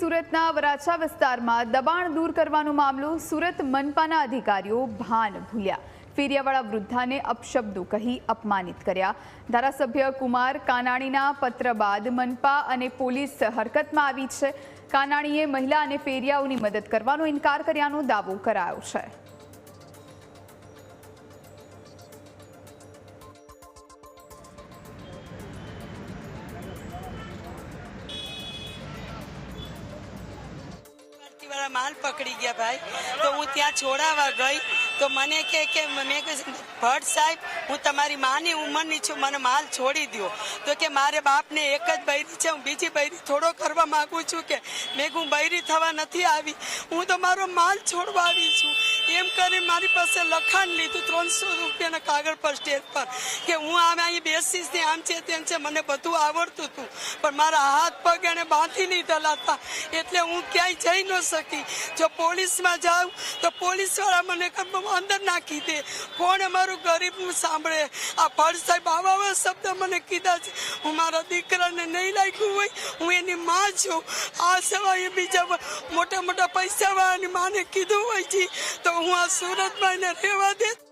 સુરતના વરાછા વિસ્તારમાં દબાણ દૂર કરવાનો મામલો સુરત મનપાના અધિકારીઓ ભાન ભૂલ્યા. ફેરિયાવાળા વૃદ્ધાને અપશબ્દો કહી અપમાનિત કર્યા. ધારાસભ્ય કુમાર કાનાણીના પત્ર બાદ મનપા અને પોલીસ હરકતમાં આવી છે. કાનાણીએ મહિલા અને ફેરિયાઓની મદદ કરવાનો ઇનકાર કર્યાનો દાવો કરાયો છે. વાળા માલ પકડી ગયા ભાઈ. તો હું ત્યાં છોડાવવા ગઈ. તો મને કે કે, મેં કીધું, ભટ્ટ સાહેબ, હું તમારી માની ઉંમરની છું, મને માલ છોડી દો તો કે, મારે બાપને એક જ બૈરી છે, હું બીજી બૈરી થોડો કરવા માગું છું કે, મેં હું બૈરી થવા નથી આવી. હું તો મારો માલ છોડવા આવી છું. એમ કરી મારી પાસે લખાણ લીધું, ત્રણસો રૂપિયાના કાગળ પર સ્ટેજ પર કે હું આમ અહીં બેસીશ ને આમ છે તેમ છે, મને બધું આવડતું હતું. પણ મારા હાથ, પગ એને બાંધી લીધેલા હતા. એટલે હું ક્યાંય જઈ ન શકી. જો પોલીસમાં જાઉં, તો પોલીસવાળા મને અંદર નાખી દે. કોણ અમારું ગરીબનું સાંભળે? આ ફળ સાહેબ આવા આવા શબ્દ મને કીધા છે. હું મારા દીકરાને નહીં લાગ્યું હોય, હું એની માં છું. આ સિવાય બીજા મોટા મોટા પૈસાવાળાની માને કીધું હોય છે. તો હું આ સુરતમાં એને રહેવા દે.